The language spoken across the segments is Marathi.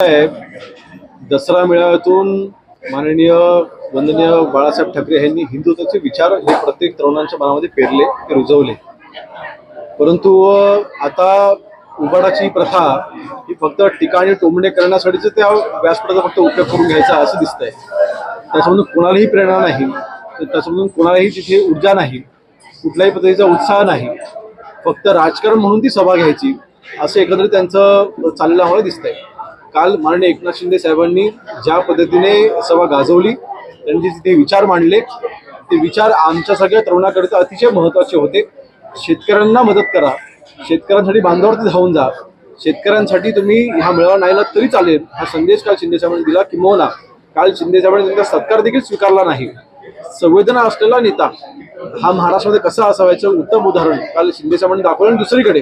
साहेब दसरा मेळाव्यातून माननीय वंदनीय बाळासाहेब ठाकरे यांनी हिंदुत्वाचे विचार हे प्रत्येक तरुणांच्या मनामध्ये पेरले ते रुजवले. परंतु आता उबाडाची प्रथा ही फक्त टीका आणि टोमणे करण्यासाठीच त्या व्यासपीठाचा फक्त उपयोग करून घ्यायचा असं दिसतंय. त्याच्यामधून कोणालाही प्रेरणा नाही त्याच्यामधून कोणालाही तिथे ऊर्जा नाही कुठल्याही पद्धतीचा उत्साह नाही. फक्त राजकारण म्हणून ती सभा घ्यायची असं एकंदरीत त्यांचं चाललेलं आम्हाला दिसतंय. काल माननीय एकनाथ शिंदे साहेबांनी ज्या पद्धतीने सभा गाजवली त्यांचे ते विचार मांडले. ते विचार आमच्या सगळ्या तरुणाकरिता अतिशय महत्त्वाचे होते. शेतकऱ्यांना मदत करा. शेतकऱ्यांसाठी बांधावरती धावून जा. शेतकऱ्यांसाठी तुम्ही ह्या मेळावा नाही तरी चालेल. हा संदेश काल शिंदे साहेबांनी दिला किंवा काल शिंदे साहेबांनी त्यांचा सत्कार देखील स्वीकारला नाही. संवेदना असलेला नेता हा महाराष्ट्रामध्ये कसा असावायचं उत्तम उदाहरण काल शिंदे साहेबांनी दाखवलं. आणि दुसरीकडे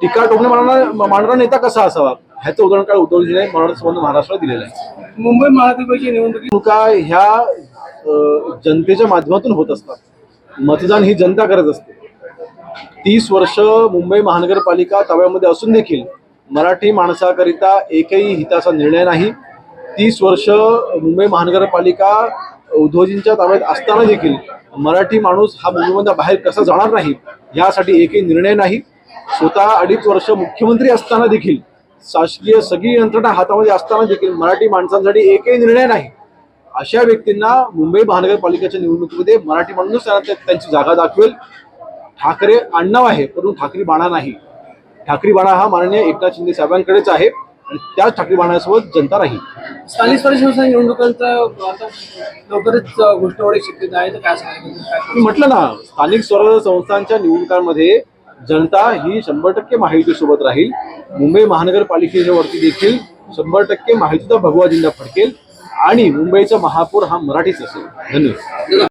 टीका टोमणे मारणारा मांडणारा नेता कसा असावा? ह्याचं उदाहरण काल उद्धवजीने मराठा संबंध महाराष्ट्राला दिलेलं आहे. मुंबई महानगरपालिकेची निवडणुकी ह्या जनतेच्या माध्यमातून होत असतात. मतदान ही जनता करत असते. तीस वर्ष मुंबई महानगरपालिका ताब्यामध्ये असून देखील मराठी माणसाकरिता एकही हिताचा निर्णय नाही. तीस वर्ष मुंबई महानगरपालिका उद्योजींच्या ताब्यात असताना देखील मराठी माणूस हा मुंबईमधून बाहेर कसा जाणार नाही यासाठी एकही निर्णय नाही. स्वतः अडीच वर्ष मुख्यमंत्री असताना देखील शासकीय सगळी यंत्रणा हातामध्ये असताना देखील मराठी माणसांसाठी एकही निर्णय नाही. अशा व्यक्तींना मुंबई महानगरपालिकेच्या निवडणुकीमध्ये मराठी माणूस त्यांना त्यांची जागा दाखवेल. ठाकरे आडनाव आहे परंतु ठाकरी बाणा नाही. ठाकरी बाणा हा माननीय एकनाथ शिंदे साहेबांकडेच आहे आणि त्याच ठाकरी बाणासोबत जनता राहील. स्थानिक स्वराज्य संस्था निवडणुकांचा लवकरच होण्याची शक्यता आहे तर काय सांगायचं? काय मी म्हटलं ना स्थानिक स्वराज्य संस्थांच्या निवडणुकांमध्ये जनता ही शंभर टक्के महायुतीसोबत राहील. मुंबई महानगरपालिकेवरती देखील शंभर टक्के महायुतीचा भगवा झेंडा फडकेल आणि मुंबईचा महापौर हा मराठीच असेल. धन्यवाद.